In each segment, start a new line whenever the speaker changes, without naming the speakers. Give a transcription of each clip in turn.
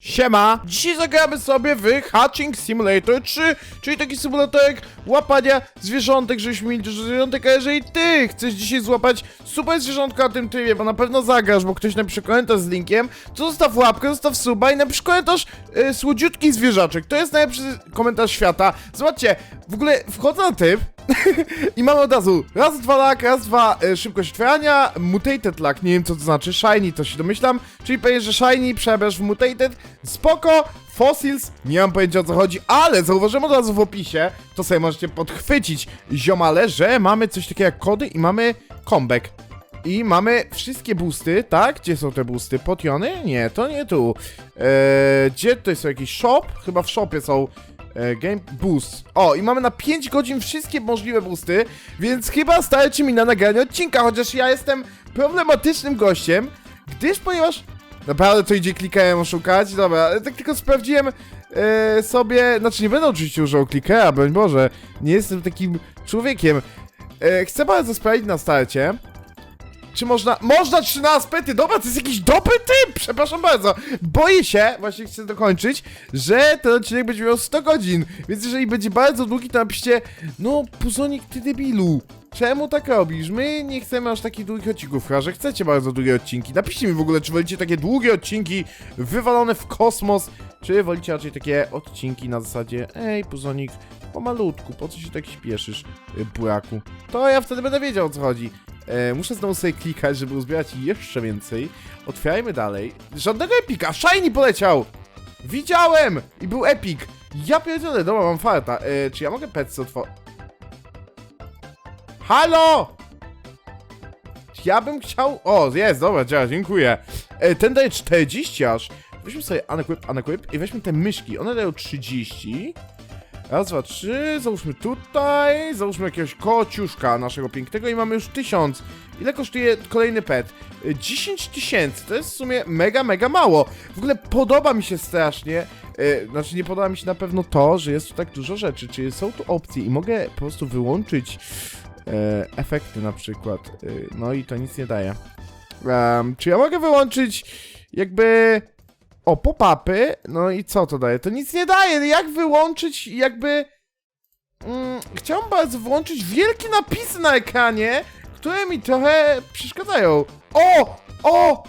Siema! Dzisiaj zagramy sobie w Hatching Simulator 3, czyli taki symulatorek łapania zwierzątek, żebyśmy mieli dużo zwierzątek, a jeżeli ty chcesz dzisiaj złapać super zwierzątka na tym trybie, bo na pewno zagrasz, bo ktoś napisze komentarz z linkiem, to zostaw łapkę, zostaw suba i napisz komentarz y, słodziutki zwierzaczek. To jest najlepszy komentarz świata. Zobaczcie, w ogóle wchodzę na typ, i mamy od razu raz, dwa lak, raz, dwa e, szybkość otwierania, mutated lak, nie wiem co to znaczy, shiny to się domyślam, czyli pewnie, że shiny w mutated, spoko, fossils, nie mam pojęcia o co chodzi, ale zauważyłem od razu w opisie, to sobie możecie podchwycić ziomale, że mamy coś takiego jak kody i mamy comeback. I mamy wszystkie boosty, tak? Gdzie są te boosty? Potiony? Nie, to nie tu. Eee, gdzie to jest jakiś shop? Chyba w shopie są Game Boost. O, i mamy na 5 godzin wszystkie możliwe boosty, więc chyba starczy mi na nagranie odcinka, chociaż ja jestem problematycznym gościem, gdyż ponieważ... Naprawdę to idzie klikałem oszukać? Dobra, ale tak tylko sprawdziłem e, sobie... Znaczy nie będę oczywiście używał klikera, broń Boże. Nie jestem takim człowiekiem. E, chcę bardzo sprawdzić na starcie. Czy można. Można 13 pety! Dobra, to jest jakiś dobry typ! Przepraszam bardzo. Boję się, właśnie chcę dokończyć, że ten odcinek będzie miał 100 godzin. Więc jeżeli będzie bardzo długi, to napiszcie. No, Puzonik, ty debilu. Czemu tak robisz? My nie chcemy aż takich długich odcinków, chyba że chcecie bardzo długie odcinki. Napiszcie mi w ogóle, czy wolicie takie długie odcinki wywalone w kosmos, czy wolicie raczej takie odcinki na zasadzie Ej, Puzonik, pomalutku, po co się tak śpieszysz, y, buraku? To ja wtedy będę wiedział o co chodzi. E, muszę znowu sobie klikać, żeby uzbierać jeszcze więcej. Otwierajmy dalej. Żadnego epika! Shiny poleciał! Widziałem! I był epik! Ja pierdzielę, dobra, mam farta. E, czy ja mogę petsy otworzyć? Halo! Ja bym chciał... O, jest, dobra, działa, dziękuję. E, ten daje 40 aż. Weźmy sobie unequip, unequip i weźmy te myszki. One dają 30. Raz, dwa, trzy, załóżmy tutaj, załóżmy jakiegoś kociuszka naszego pięknego i mamy już 1000. Ile kosztuje kolejny pet? Y, 10 tysięcy, to jest w sumie mega, mega mało. W ogóle podoba mi się strasznie, y, znaczy nie podoba mi się na pewno to, że jest tu tak dużo rzeczy, czyli są tu opcje i mogę po prostu wyłączyć e, efekty na przykład, y, no i to nic nie daje. Em, czy ja mogę wyłączyć jakby... O, pop-upy, no i co to daje? To nic nie daje, jak wyłączyć jakby... Mm, chciałbym bardzo włączyć wielkie napisy na ekranie, które mi trochę przeszkadzają. O! O!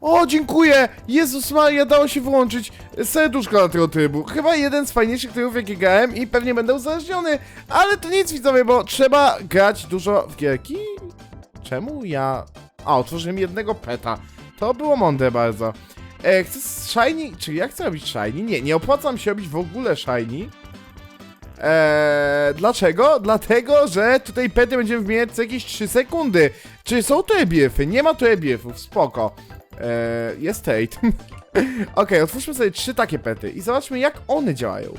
O, dziękuję! Jezus Maria, dało się wyłączyć serduszko na tego trybu. Chyba jeden z fajniejszych trybów, jakie grałem i pewnie będę uzależniony. Ale to nic, widzowie, bo trzeba grać dużo w gierki. Czemu ja... A, otworzyłem jednego peta. To było mądre bardzo. E, chcę shiny... Czy ja chcę robić shiny? Nie, nie opłacam się robić w ogóle shiny. Eee, dlaczego? Dlatego, że tutaj pety będziemy wymieniać co jakieś 3 sekundy. Czy są tu EBF-y? Nie ma tu EBF-ów, spoko. Eee, jest Tate. Okej, otwórzmy sobie trzy takie pety i zobaczmy jak one działają.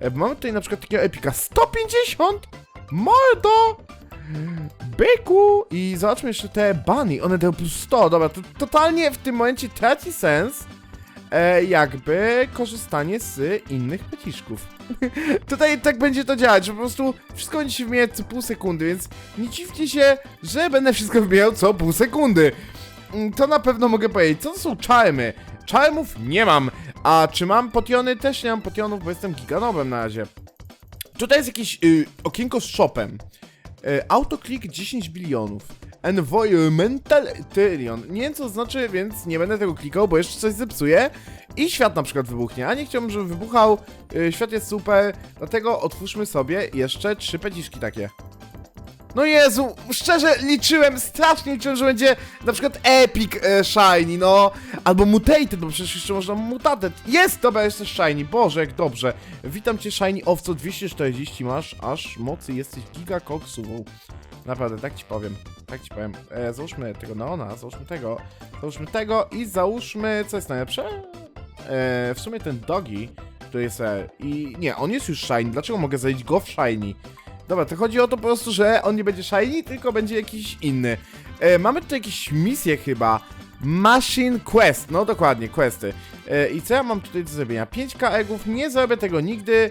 E, mamy tutaj na przykład takiego epika 150! Mordo! Byku! I zobaczmy jeszcze te bunny, one dają plus 100, dobra, to totalnie w tym momencie traci sens e, jakby korzystanie z innych peciszków. Tutaj tak będzie to działać, że po prostu wszystko będzie się wymieniać co pół sekundy, więc nie dziwcie się, że będę wszystko wymieniał co pół sekundy. Mm, To na pewno mogę powiedzieć. Co to są czarmy? Czarmów nie mam. A czy mam potiony? Też nie mam potionów, bo jestem giganowem na razie. Tutaj jest jakieś y, okienko z shopem. Y, autoclick 10 bilionów. Environmental Trillion. Nie wiem co znaczy, więc nie będę tego klikał, bo jeszcze coś zepsuję. I świat na przykład wybuchnie. A nie chciałbym, żeby wybuchał. Y, świat jest super. Dlatego otwórzmy sobie jeszcze trzy peciszki takie. No Jezu, szczerze liczyłem, strasznie liczyłem, że będzie na przykład Epic e, Shiny, no, albo Mutated, bo przecież jeszcze można Mutated. Jest, dobra, jesteś Shiny, Boże, jak dobrze. Witam cię Shiny Owco, 240 masz, aż mocy, jesteś giga koksową. Naprawdę, tak ci powiem, tak ci powiem. E, załóżmy tego Neona, załóżmy tego, załóżmy tego i załóżmy, co jest najlepsze? E, w sumie ten Dogi, który jest, e, i nie, on jest już Shiny, dlaczego mogę zalić go w Shiny? Dobra, to chodzi o to po prostu, że on nie będzie shiny, tylko będzie jakiś inny. E, mamy tutaj jakieś misje chyba. Machine Quest, no dokładnie, questy. E, I co ja mam tutaj do zrobienia? 5k egów, nie zrobię tego nigdy,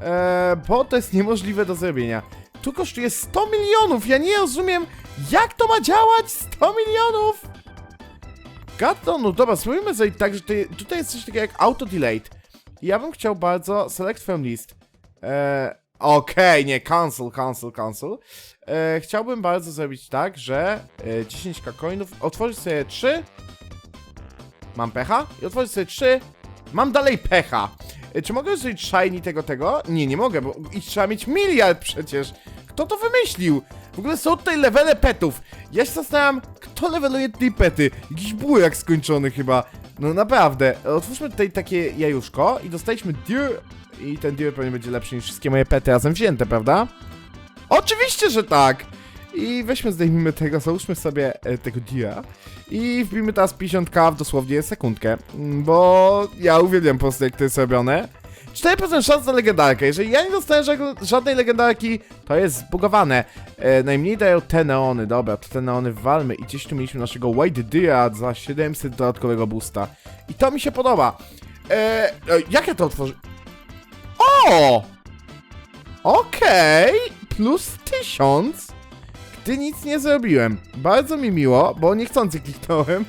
e, bo to jest niemożliwe do zrobienia. Tu kosztuje 100 milionów, ja nie rozumiem, jak to ma działać 100 milionów! Gadno, no dobra, spróbujmy zrobić tak, że tutaj, tutaj jest coś takiego jak auto delayed. Ja bym chciał bardzo select from list. Eee, Okej, nie, cancel, cancel, cancel. Eee, chciałbym bardzo zrobić tak, że e, 10 coinów, otworzyć sobie 3. Mam pecha i otworzyć sobie 3. Mam dalej pecha. E, czy mogę zrobić shiny tego, tego? Nie, nie mogę, bo i trzeba mieć miliard przecież. Kto to wymyślił? W ogóle są tutaj levele petów. Ja się zastanawiam, kto leveluje tej pety. Jakiś bujak skończony chyba. No naprawdę. Otwórzmy tutaj takie jajuszko i dostaliśmy deer. I ten deer pewnie będzie lepszy niż wszystkie moje pety razem wzięte, prawda? Oczywiście, że tak! I weźmy, zdejmijmy tego, załóżmy sobie e, tego dia i wbijmy teraz 50k w dosłownie sekundkę, bo ja uwielbiam po prostu jak to jest robione. 4% szans na legendarkę. Jeżeli ja nie dostanę ża- żadnej legendarki, to jest zbugowane. E, najmniej dają te neony. Dobra, to te neony walmy. I gdzieś tu mieliśmy naszego White Deer za 700 dodatkowego boosta. I to mi się podoba. E, e, jak ja to otworzę? O! Okej, plus 1000. Gdy nic nie zrobiłem. Bardzo mi miło, bo niechcący kliknąłem.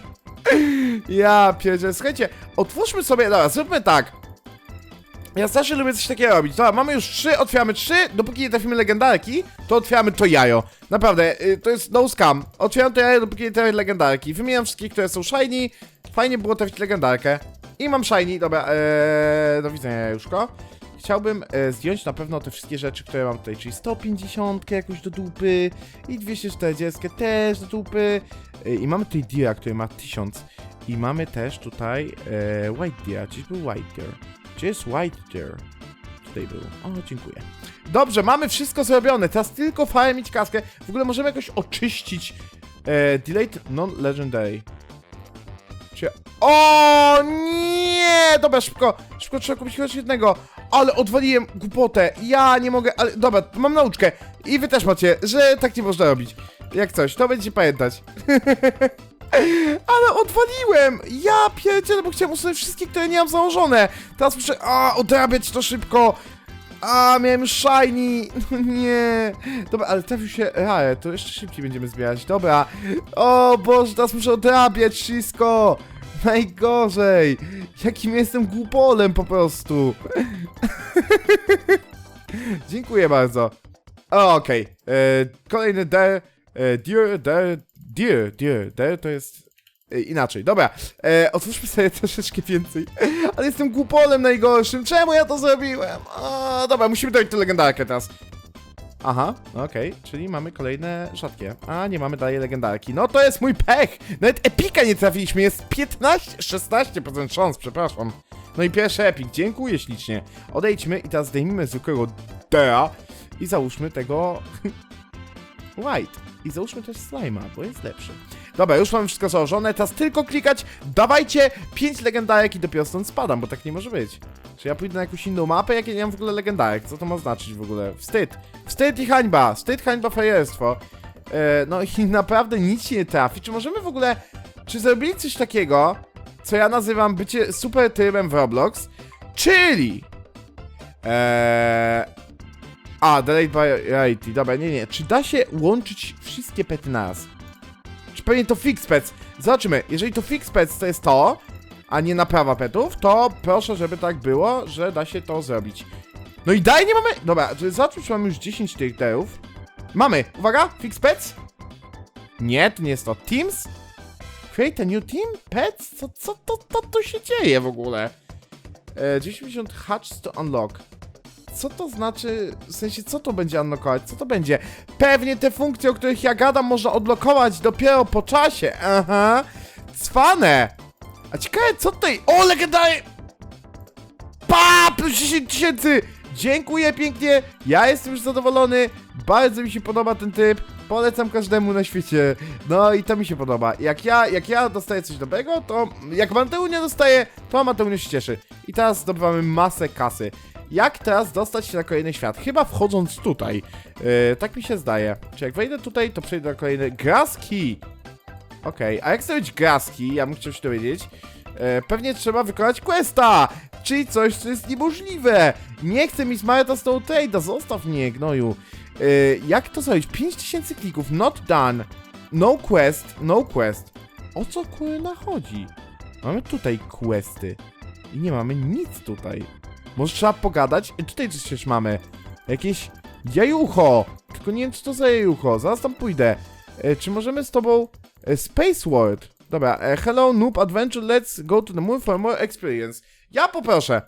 ja pierdzielę. Słuchajcie, otwórzmy sobie, dobra, zróbmy tak. Ja zawsze lubię coś takiego robić. Dobra, mamy już trzy, otwieramy trzy. Dopóki nie trafimy legendarki, to otwieramy to jajo. Naprawdę, y, to jest no scam. Otwieram to jajo, dopóki nie trafię legendarki. Wymieniam wszystkie, które są shiny. Fajnie było trafić legendarkę. I mam shiny, dobra, ee, do widzenia jajuszko. Chciałbym e, zdjąć na pewno te wszystkie rzeczy, które mam tutaj, czyli 150 jakoś do dupy i 240 też do dupy. E, I mamy tutaj Deera, który ma 1000. I mamy też tutaj e, White Deer. Gdzieś był White Deer. Gdzie jest White Deer? Tutaj był. O, dziękuję. Dobrze, mamy wszystko zrobione. Teraz tylko fajnie mieć kaskę. W ogóle możemy jakoś oczyścić e, Delayed Non-Legendary. Czy... O nie! Dobra, szybko, szybko trzeba kupić chociaż jednego. Ale odwaliłem głupotę. Ja nie mogę, ale dobra, mam nauczkę. I wy też macie, że tak nie można robić. Jak coś, to będziecie pamiętać. ale odwaliłem! Ja pierdzielę, bo chciałem usunąć wszystkie, które nie mam założone. Teraz muszę, a, odrabiać to szybko. A, miałem shiny. No nie. Dobra, ale trafił się rare, to jeszcze szybciej będziemy zbierać. Dobra. O Boże, teraz muszę odrabiać wszystko. Najgorzej. Jakim jestem głupolem po prostu. Dziękuję bardzo. Okej. E, Kolejny der. E, deer, der, deer, deer, der to jest... E, inaczej, dobra. E, otwórzmy sobie troszeczkę więcej. Ale jestem głupolem najgorszym. Czemu ja to zrobiłem? O, dobra, musimy dojść do legendarkę teraz. Aha, okej, czyli mamy kolejne rzadkie. A, nie mamy dalej legendarki. No to jest mój pech! Nawet epika nie trafiliśmy, jest 15, 16% szans, przepraszam. No i pierwszy epik, dziękuję ślicznie. Odejdźmy i teraz zdejmijmy zwykłego Dea i załóżmy tego White. I załóżmy też Slime'a, bo jest lepszy. Dobra, już mamy wszystko założone, teraz tylko klikać. Dawajcie 5 legendarek i dopiero stąd spadam, bo tak nie może być. Czy ja pójdę na jakąś inną mapę, jak ja nie mam w ogóle legendarek? Co to ma znaczyć w ogóle? Wstyd. Wstyd i hańba. Wstyd, hańba, fajerstwo. E, no i naprawdę nic się nie trafi. Czy możemy w ogóle... Czy zrobili coś takiego, co ja nazywam bycie super trybem w Roblox? Czyli... Eee... A, delayed by. Dobra, nie, nie. Czy da się łączyć wszystkie pety naraz? Czy pewnie to fix pets? Zobaczymy. Jeżeli to fix pets to jest to, a nie naprawa petów, to proszę, żeby tak było, że da się to zrobić. No i daj, nie mamy... Dobra, zobaczmy, czy mamy już 10 tych derów. Mamy. Uwaga, fix pets. Nie, to nie jest to. Teams? Create a new team? Pets? Co, co to, to, to się dzieje w ogóle? E, 90 hatch to unlock. Co to znaczy, w sensie co to będzie unlockować? Co to będzie? Pewnie te funkcje, o których ja gadam, można odblokować dopiero po czasie. Aha. Cwane. A ciekawe, co tutaj? O, legendarny! Pa! Plus 10 tysięcy! Dziękuję pięknie, ja jestem już zadowolony, bardzo mi się podoba ten typ, polecam każdemu na świecie, no i to mi się podoba. Jak ja, jak ja dostaję coś dobrego, to jak Mateunia dostaje, to Mateunia się cieszy. I teraz zdobywamy masę kasy. Jak teraz dostać się na kolejny świat? Chyba wchodząc tutaj, yy, tak mi się zdaje. Czy jak wejdę tutaj, to przejdę na kolejny Grass Key. Okej, a jak zrobić graski? Ja bym chciał się dowiedzieć. E, pewnie trzeba wykonać questa! Czyli coś, co jest niemożliwe! Nie chcę mi Smarta Stone Trade'a, zostaw mnie, gnoju. E, jak to zrobić? 5000 klików, not done. No quest, no quest. o co kurna chodzi? Mamy tutaj questy. I nie mamy nic tutaj. Może trzeba pogadać? I tutaj coś też mamy. Jakieś jajucho. Tylko nie wiem, co to za jajucho. Zaraz tam pójdę. E, czy możemy z tobą... E, Space World. Dobra, e, hello noob adventure, let's go to the moon for more experience. Ja poproszę.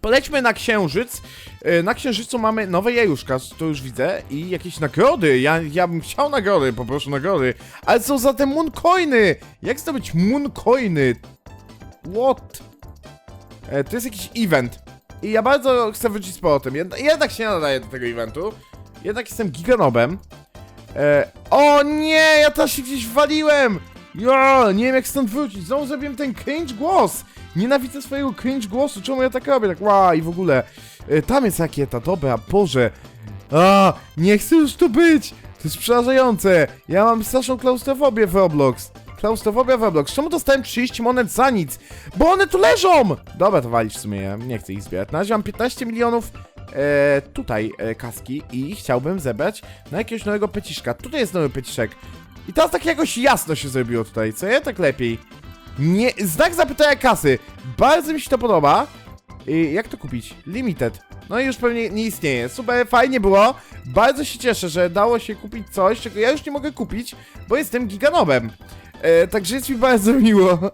Polećmy na księżyc. E, Na księżycu mamy nowe jajuszka, to już widzę. I jakieś nagrody. Ja, ja bym chciał nagrody, poproszę nagrody. Ale co za te mooncoiny? Jak zdobyć mooncoiny? What? E, to jest jakiś event. I ja bardzo chcę wrócić z powrotem. Jed jednak się nie nadaję do tego eventu. Jednak jestem giganobem. E, o nie, ja też się gdzieś waliłem! Ja, nie wiem jak stąd wrócić. Znowu zrobiłem ten cringe głos. Nienawidzę swojego cringe głosu. Czemu ja tak robię? Tak ła i w ogóle. E, tam jest rakieta, dobra, Boże. A, nie chcę już tu być. To jest przerażające. Ja mam straszną klaustrofobię w Roblox. Klaustrofobia w Roblox. Czemu dostałem 30 monet za nic? Bo one tu leżą! Dobra, to walić w sumie, ja nie chcę ich zbierać. Na razie mam 15 milionów e, tutaj e, kaski i chciałbym zebrać na jakiegoś nowego peciszka. Tutaj jest nowy peciszek. I teraz tak jakoś jasno się zrobiło tutaj, co ja tak lepiej. Nie, znak zapytania kasy. Bardzo mi się to podoba. I jak to kupić? Limited. No i już pewnie nie istnieje. Super, fajnie było. Bardzo się cieszę, że dało się kupić coś, czego ja już nie mogę kupić, bo jestem giganobem. E, także jest mi bardzo miło.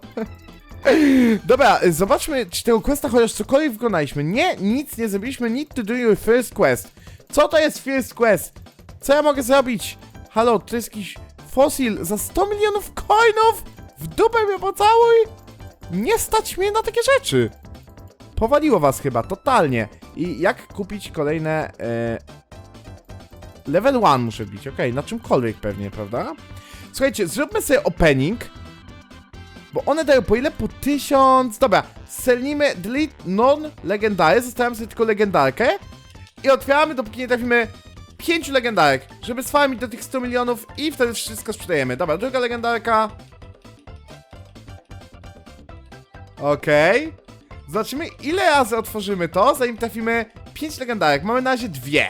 Dobra, zobaczmy, czy tego questa chociaż cokolwiek wykonaliśmy. Nie, nic nie zrobiliśmy. Need to do your first quest. Co to jest first quest? Co ja mogę zrobić? Halo, to jest jakiś fosil za 100 milionów coinów? W dupę mnie pocałuj? Nie stać mnie na takie rzeczy. Powaliło was chyba, totalnie. I jak kupić kolejne... E... Level 1 muszę wbić, okej, na czymkolwiek pewnie, prawda? Słuchajcie, zróbmy sobie opening. Bo one dają po ile? Po tysiąc... Dobra, selnimy delete non-legendary, zostawiamy sobie tylko legendarkę. I otwieramy, dopóki nie trafimy pięciu legendarek, żeby sfarmić do tych 100 milionów i wtedy wszystko sprzedajemy. Dobra, druga legendarka. Okej. Zobaczymy, ile razy otworzymy to, zanim trafimy 5 legendarek. Mamy na razie dwie.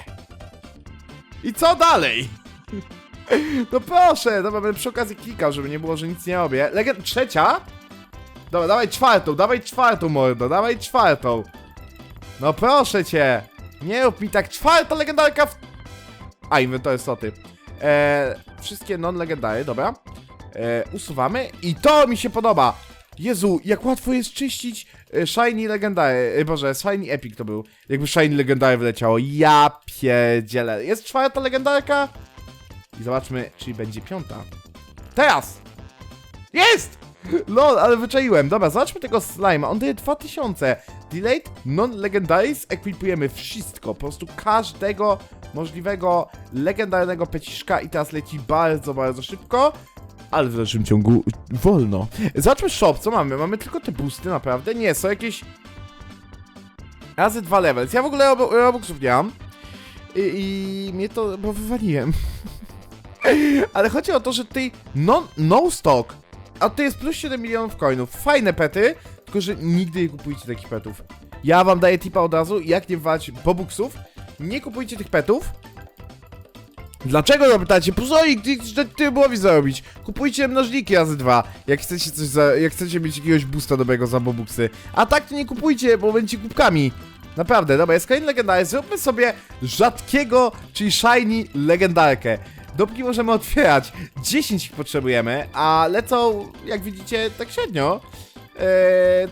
I co dalej? No proszę, dobra, będę przy okazji klikał, żeby nie było, że nic nie robię. Legend... Trzecia? Dobra, dawaj czwartą, dawaj czwartą, mordo, dawaj czwartą. No proszę cię. Nie rób mi tak, czwarta legendarka w... A, inwentory sloty. Eee, wszystkie non-legendary, dobra. Eee, usuwamy i to mi się podoba. Jezu, jak łatwo jest czyścić e, Shiny Legendary, e, boże, Shiny Epic to był. Jakby Shiny Legendary wyleciało. Ja pierdzielę. Jest czwarta legendarka? I zobaczmy, czy będzie piąta. Teraz! Jest! Lol, ale wyczaiłem. Dobra, zobaczmy tego slime. On daje 2000. Delayed non-legendaries. Ekwipujemy wszystko. Po prostu każdego możliwego legendarnego peciszka i teraz leci bardzo, bardzo szybko. Ale w dalszym ciągu wolno. Zobaczmy shop, co mamy? Mamy tylko te boosty, naprawdę? Nie, są jakieś... Razy dwa levels. Ja w ogóle rob- robuxów nie mam. I, I mnie to... bo wywaliłem. Ale chodzi o to, że tutaj no, no stock, a to jest plus 7 milionów coinów. Fajne pety, tylko że nigdy nie kupujcie takich petów. Ja wam daję tipa od razu, jak nie wwać bobuksów. Nie kupujcie tych petów. Dlaczego zapytacie? Puzoik, ty, ty, ty byłowi zarobić. Kupujcie mnożniki razy dwa, jak chcecie coś za, jak chcecie mieć jakiegoś boosta dobrego za bobuksy. A tak to nie kupujcie, bo będziecie kubkami. Naprawdę, dobra, jest kolejny legendarny. Zróbmy sobie rzadkiego, czyli shiny legendarkę. Dopóki możemy otwierać, 10 ich potrzebujemy, a lecą, jak widzicie, tak średnio. Eee,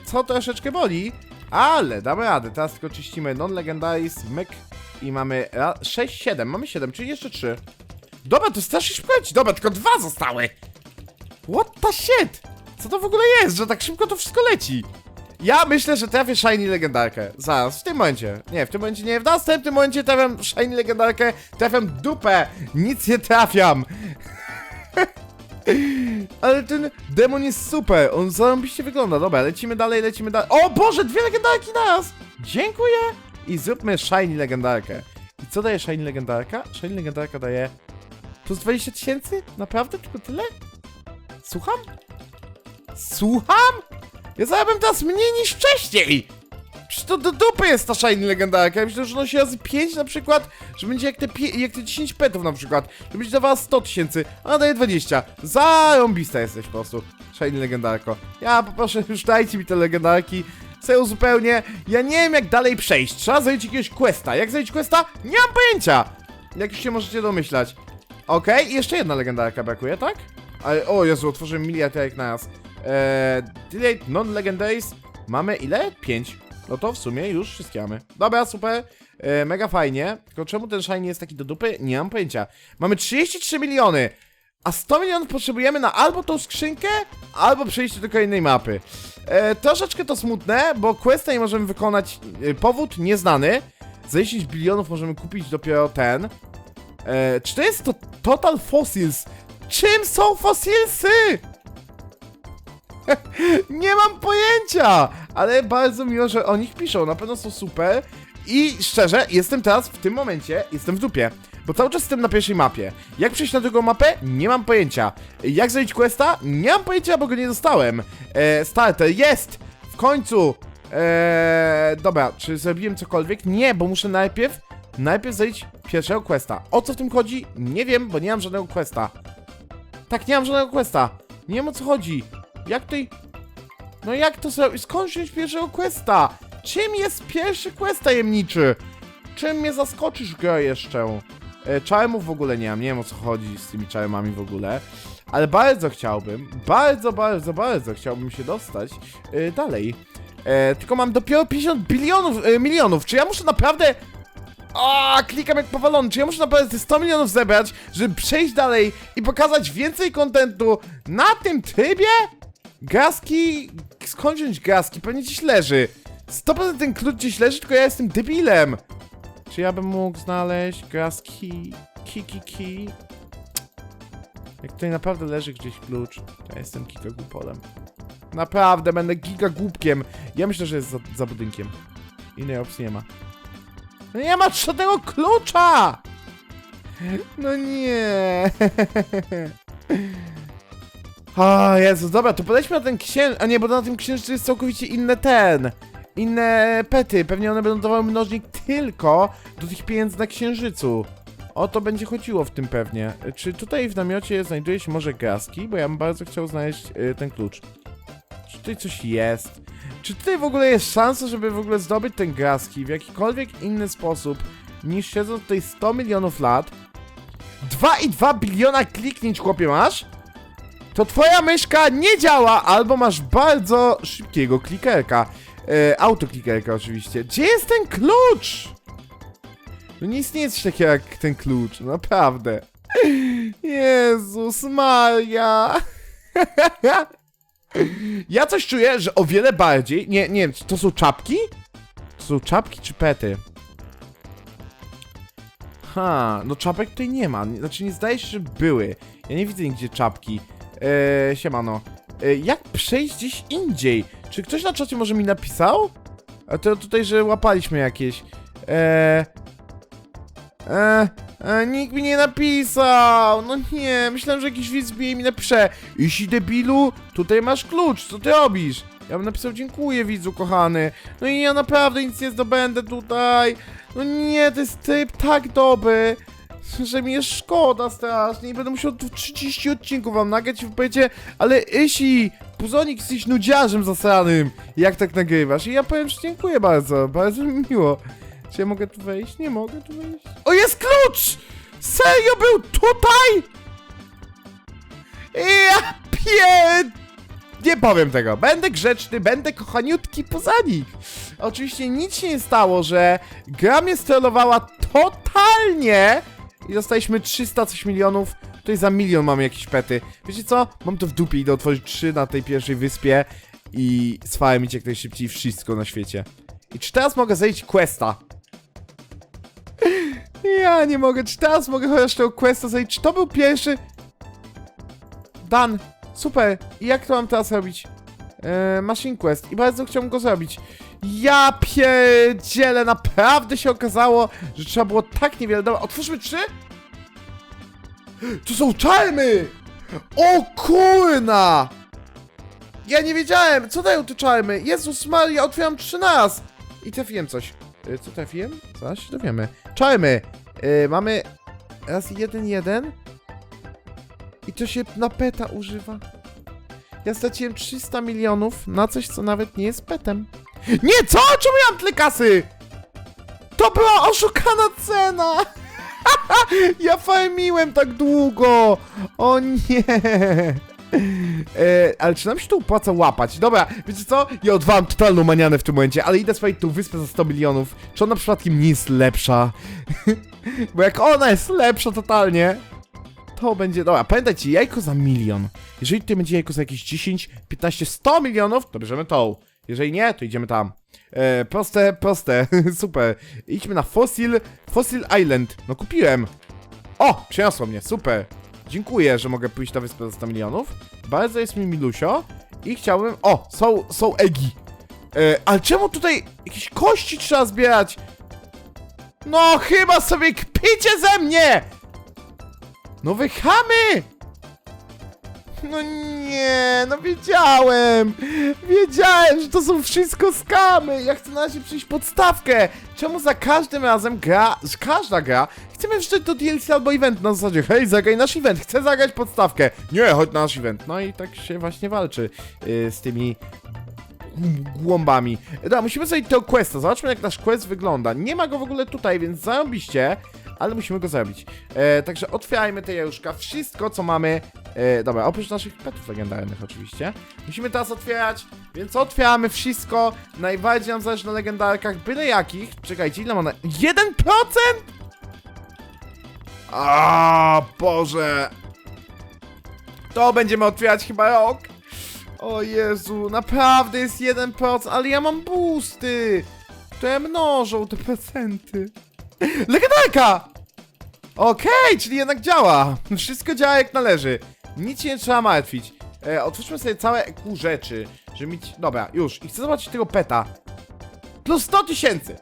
co troszeczkę boli, ale damy radę. Teraz tylko czyścimy non-legendaries, myk i mamy 6, 7. Mamy 7, czyli jeszcze 3. Dobra, to strasznie szybko leci. Dobra, tylko dwa zostały. What the shit? Co to w ogóle jest, że tak szybko to wszystko leci? Ja myślę, że trafię Shiny Legendarkę. Zaraz, w tym momencie. Nie, w tym momencie nie. W następnym momencie trafiam Shiny Legendarkę. Trafiam dupę. Nic nie trafiam. Ale ten demon jest super. On zarąbiście wygląda. Dobra, lecimy dalej, lecimy dalej. O Boże, dwie legendarki naraz! Dziękuję. I zróbmy Shiny Legendarkę. I co daje Shiny Legendarka? Shiny Legendarka daje... Plus 20 tysięcy? Naprawdę? Tylko tyle? Słucham? Słucham? Ja zarabiam teraz mniej niż wcześniej! Przecież to do dupy jest ta shiny legendarka. Ja myślę, że nosi razy 5 na przykład, że będzie jak te, jak te 10 petów na przykład. Że będzie dawała 100 tysięcy, a ona daje 20. Zarąbista jesteś po prostu. Shiny legendarko. Ja poproszę, już dajcie mi te legendarki. Chcę uzupełnię. Ja nie wiem jak dalej przejść. Trzeba zrobić jakiegoś questa. Jak zrobić questa? Nie mam pojęcia. Jak już się możecie domyślać. Okej, i jeszcze jedna legendarka brakuje, tak? Ale, o Jezu, otworzyłem miliard jak na raz. Eee, delete non-legendaries. Mamy ile? 5. No to w sumie już wszystkie mamy. Dobra, super. E, mega fajnie. Tylko czemu ten shiny jest taki do dupy? Nie mam pojęcia. Mamy 33 miliony. A 100 milionów potrzebujemy na albo tą skrzynkę, albo przejście do kolejnej mapy. E, troszeczkę to smutne, bo questa nie możemy wykonać. E, powód nieznany. Za 10 bilionów możemy kupić dopiero ten. E, czy to jest to Total Fossils? Czym są fossilsy? Nie mam pojęcia, ale bardzo miło, że o nich piszą, na pewno są super. I szczerze, jestem teraz w tym momencie, jestem w dupie, bo cały czas jestem na pierwszej mapie. Jak przejść na drugą mapę? Nie mam pojęcia. Jak zrobić questa? Nie mam pojęcia, bo go nie dostałem. E, starter, jest! W końcu! E, dobra, czy zrobiłem cokolwiek? Nie, bo muszę najpierw, najpierw zrobić pierwszego questa. O co w tym chodzi? Nie wiem, bo nie mam żadnego questa. Tak, nie mam żadnego questa. Nie wiem o co chodzi. Jak tutaj... No jak to zrobić? Skąd wziąć pierwszego questa? Czym jest pierwszy quest tajemniczy? Czym mnie zaskoczysz, gra jeszcze? E, czarmów w ogóle nie mam, nie wiem o co chodzi z tymi czarmami w ogóle. Ale bardzo chciałbym, bardzo, bardzo, bardzo chciałbym się dostać e, dalej. E, tylko mam dopiero 50 bilionów, e, milionów. Czy ja muszę naprawdę... A, klikam jak powalony. Czy ja muszę naprawdę te 100 milionów zebrać, żeby przejść dalej i pokazać więcej kontentu na tym trybie? Gaski... Skąd wziąć gaski? Pewnie gdzieś leży. 100% ten klucz gdzieś leży, tylko ja jestem debilem. Czy ja bym mógł znaleźć gaski... Ki, ki. Jak tutaj naprawdę leży gdzieś klucz, to ja jestem giga głupolem. Naprawdę, będę giga głupkiem. Ja myślę, że jest za, za budynkiem. Innej opcji nie ma. No nie ma żadnego klucza! No nie. A Jezu, dobra, to podejdźmy na ten księżyc. A nie, bo na tym księżycu jest całkowicie inny ten. Inne pety. Pewnie one będą dawały mnożnik tylko do tych pieniędzy na księżycu. O to będzie chodziło w tym pewnie. Czy tutaj w namiocie znajduje się może gaski? Bo ja bym bardzo chciał znaleźć y, ten klucz. Czy tutaj coś jest? Czy tutaj w ogóle jest szansa, żeby w ogóle zdobyć ten gaski w jakikolwiek inny sposób niż siedząc tutaj 100 milionów lat? 2,2 biliona kliknięć, chłopie, masz? To twoja myszka nie działa, albo masz bardzo szybkiego klikerka. E, autoklikerka oczywiście. Gdzie jest ten klucz? No nie istnieje coś takiego jak ten klucz, naprawdę. Jezus Maria. Ja coś czuję, że o wiele bardziej... Nie, nie to są czapki? To są czapki czy pety? Ha, no czapek tutaj nie ma. Znaczy nie zdaje się, że były. Ja nie widzę nigdzie czapki. Eee, siemano. Eee, jak przejść gdzieś indziej? Czy ktoś na czacie może mi napisał? A to tutaj, że łapaliśmy jakieś. Eee... Eee... E, nikt mi nie napisał! No nie, myślałem, że jakiś widz mi mi napisze Jeśli debilu, tutaj masz klucz, co ty robisz? Ja bym napisał dziękuję widzu kochany No i ja naprawdę nic nie zdobędę tutaj No nie, to jest typ tak dobry że mi jest szkoda strasznie i będę musiał tu 30 odcinków wam nagrać i powiecie Ale Isi, Puzonik jesteś nudziarzem zasranym Jak tak nagrywasz? I ja powiem, że dziękuję bardzo, bardzo mi miło czy ja mogę tu wejść? Nie mogę tu wejść. O, jest klucz! Serio był tutaj? Ja pier... Nie powiem tego. Będę grzeczny, będę kochaniutki poza nich. Oczywiście nic się nie stało, że gra mnie sterowała totalnie i dostaliśmy 300 coś milionów. Tutaj za milion mamy jakieś pety. Wiecie co? Mam to w dupie, idę otworzyć 3 na tej pierwszej wyspie i sfarmić jak najszybciej wszystko na świecie. I czy teraz mogę zejść questa? Ja nie mogę, czy teraz mogę chociaż tego questa zejść? Czy to był pierwszy? Dan, super. I jak to mam teraz robić? Eee, machine Quest. I bardzo chciałbym go zrobić. Ja pierdzielę, naprawdę się okazało, że trzeba było tak niewiele... Dobra, otwórzmy trzy? To są czarmy! O kurna! Ja nie wiedziałem, co dają te czarmy? Jezus Maria, otwieram trzy na raz! i trafiłem coś. Y, Co trafiłem? Zaraz się dowiemy. Czarmy! Y, mamy raz jeden, jeden. I to się na peta używa. Ja straciłem 300 milionów na coś, co nawet nie jest petem. Nie, co? Czemu ja mam tyle kasy? To była oszukana cena! ja farmiłem tak długo! O nie! E, ale czy nam się to opłaca łapać? Dobra, wiecie co? Ja odwalam totalną manianę w tym momencie, ale idę sprawdzić tą wyspę za 100 milionów. Czy ona przypadkiem nie jest lepsza? Bo jak ona jest lepsza totalnie, to będzie... Dobra, pamiętajcie, jajko za milion. Jeżeli tutaj będzie jajko za jakieś 10, 15, 100 milionów, to bierzemy tą. Jeżeli nie, to idziemy tam. E, proste, proste, super. Idźmy na Fossil, Fossil Island. No kupiłem. O, przyniosło mnie, super. Dziękuję, że mogę pójść na wyspę za 100 milionów. Bardzo jest mi milusio. I chciałbym... O, są, są egi. E, ale czemu tutaj jakieś kości trzeba zbierać? No, chyba sobie kpicie ze mnie! No wy chamy! No nie, no wiedziałem! Wiedziałem, że to są wszystko skamy! Ja chcę na razie przyjść podstawkę! Czemu za każdym razem gra, każda gra, chcemy wszczeć do DLC albo event na zasadzie hej, zagraj nasz event, chcę zagrać podstawkę! Nie, chodź na nasz event! No i tak się właśnie walczy yy, z tymi głąbami. Dobra, musimy zrobić tego questa. Zobaczmy jak nasz quest wygląda. Nie ma go w ogóle tutaj, więc zarobiście, ale musimy go zrobić. E, także otwierajmy te jajuszka. Wszystko, co mamy... E, dobra, oprócz naszych petów legendarnych oczywiście. Musimy teraz otwierać, więc otwieramy wszystko. Najbardziej nam zależy na legendarkach, byle jakich. Czekajcie, ile ma na... 1%?! A Boże! To będziemy otwierać chyba rok. O Jezu, naprawdę jest 1%, ale ja mam boosty, które mnożą te procenty. Legendarka! Okej, czyli jednak działa. Wszystko działa jak należy. Nic się nie trzeba martwić. E, otwórzmy sobie całe EQ rzeczy, żeby mieć... Dobra, już. I chcę zobaczyć tego peta. Plus 100 tysięcy.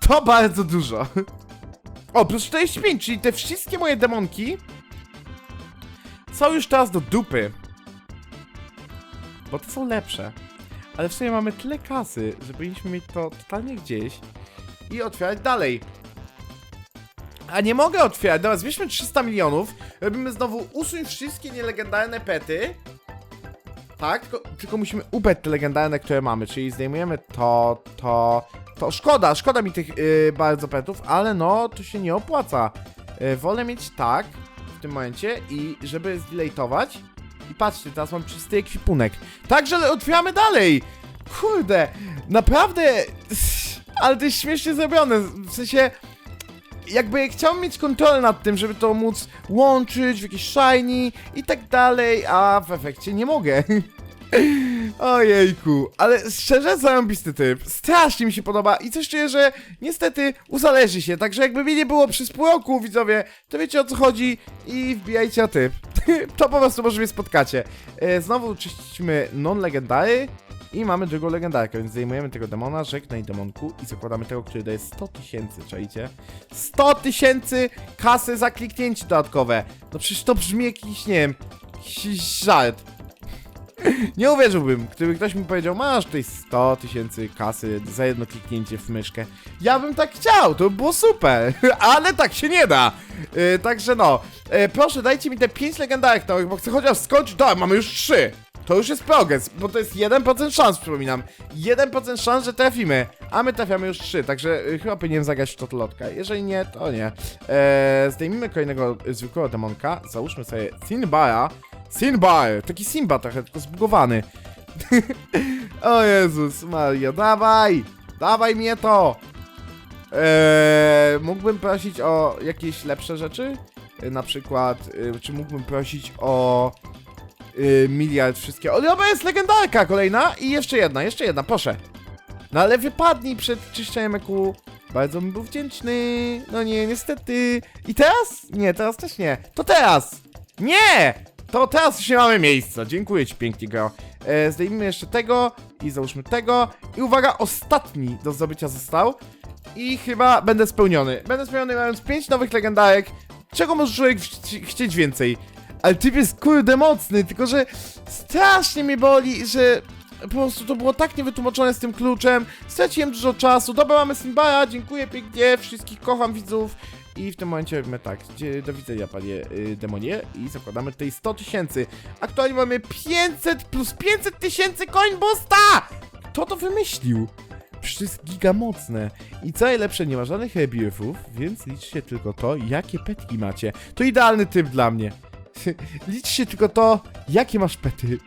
To bardzo dużo. O, plus 45, czyli te wszystkie moje demonki są już teraz do dupy. Bo to są lepsze. Ale w sumie mamy tyle kasy, że powinniśmy mieć to totalnie gdzieś i otwierać dalej. A nie mogę otwierać. Dobra, zbierzmy 300 milionów. Robimy znowu usuń wszystkie nielegendarne pety. Tak, tylko, tylko musimy ubrać te legendarne, które mamy, czyli zdejmujemy to, to, to. Szkoda, szkoda mi tych yy, bardzo petów, ale no, to się nie opłaca. Yy, wolę mieć tak w tym momencie i żeby zdeletować. I patrzcie, teraz mam czysty ekwipunek. Także otwieramy dalej! Kurde, naprawdę. Ale to jest śmiesznie zrobione. W sensie. Jakby chciałbym mieć kontrolę nad tym, żeby to móc łączyć w jakieś shiny i tak dalej, a w efekcie nie mogę. Ojejku, ale szczerze zarąbisty typ. Strasznie mi się podoba i coś czuję, że niestety uzależy się. Także jakby mnie nie było przez pół roku, widzowie, to wiecie o co chodzi i wbijajcie na typ. to po prostu może mnie spotkacie. E, znowu czyścimy non-legendary i mamy drugą legendarkę, więc zdejmujemy tego demona, żegnaj demonku i zakładamy tego, który daje 100 tysięcy, czajcie? 100 tysięcy kasy za kliknięcie dodatkowe. No przecież to brzmi jakiś, nie wiem, jakiś żart. Nie uwierzyłbym, gdyby ktoś mi powiedział, masz tutaj 100 tysięcy kasy za jedno kliknięcie w myszkę. Ja bym tak chciał, to by było super, ale tak się nie da. Yy, także no, yy, proszę dajcie mi te 5 legendarek bo chcę chociaż skończyć, da, mamy już 3. To już jest progres, bo to jest 1% szans, przypominam. 1% szans, że trafimy, a my trafiamy już 3, także yy, chyba powinienem zagrać w totolotka. Jeżeli nie, to nie. Eee, zdejmijmy kolejnego y, zwykłego demonka, załóżmy sobie Sinbara. Sinbar, taki Simba trochę, tylko zbugowany. o Jezus Maria, dawaj! Dawaj mnie to! Eee, mógłbym prosić o jakieś lepsze rzeczy? E, na przykład, e, czy mógłbym prosić o e, miliard wszystkie. O, dobra, jest legendarka kolejna i jeszcze jedna, jeszcze jedna, proszę. No ale wypadnij przed czyszczeniem EQ. Bardzo bym był wdzięczny. No nie, niestety. I teraz? Nie, teraz też nie. To teraz! Nie! To teraz już nie mamy miejsca. Dziękuję ci pięknie, girl. E, zdejmijmy jeszcze tego i załóżmy tego. I uwaga, ostatni do zdobycia został. I chyba będę spełniony. Będę spełniony mając 5 nowych legendarek. Czego może człowiek chci- chcieć więcej? Ale typ jest kurde mocny, tylko że strasznie mnie boli, że po prostu to było tak niewytłumaczone z tym kluczem. Straciłem dużo czasu. Dobra, mamy Simbara, dziękuję pięknie, wszystkich kocham widzów. I w tym momencie robimy tak, do widzenia panie y, demonie i zakładamy tutaj 100 tysięcy. Aktualnie mamy 500 plus 500 tysięcy coin boosta! Kto to wymyślił? Przecież giga mocne. I co najlepsze, nie ma żadnych rebuffów, więc liczcie tylko to, jakie petki macie. To idealny typ dla mnie. liczcie tylko to, jakie masz pety.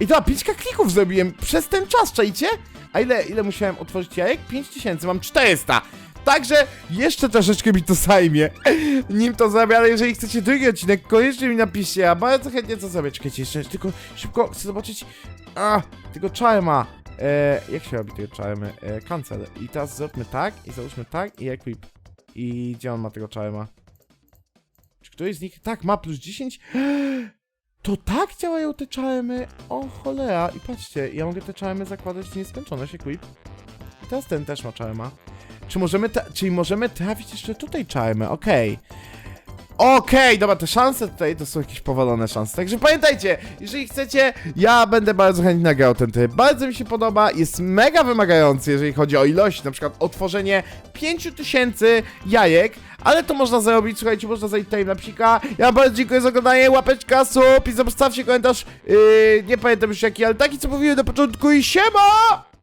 I to, 5 klików zrobiłem przez ten czas, czajcie? A ile, ile musiałem otworzyć jajek? 5000, mam 400. Także jeszcze troszeczkę mi to zajmie, nim to zrobię, ale jeżeli chcecie drugi odcinek, koniecznie mi napiszcie, ja bardzo chętnie to zrobię. Czekajcie, jeszcze tylko szybko, chcę zobaczyć, a, tego charma. E, jak się robi tego charmy? E, cancel. I teraz zróbmy tak, i załóżmy tak, i equip. I gdzie on ma tego charma? Któryś z nich? Tak, ma plus 10. To tak działają te charmy? O cholera. I patrzcie, ja mogę te charmy zakładać w nieskończoność equip. I teraz ten też ma charma. Czy możemy, czyli możemy trafić jeszcze tutaj charmy, okej. Okej, dobra, te szanse tutaj to są jakieś powalone szanse. Także pamiętajcie, jeżeli chcecie, ja będę bardzo chętnie nagrał ten tryb. Bardzo mi się podoba, jest mega wymagający, jeżeli chodzi o ilość, na przykład otworzenie 5000 jajek, ale to można zrobić, słuchajcie, można zajść tutaj na psika. Ja bardzo dziękuję za oglądanie, łapeczka, sub i zostawcie komentarz, yy, nie pamiętam już jaki, ale taki co mówiłem na początku i siema!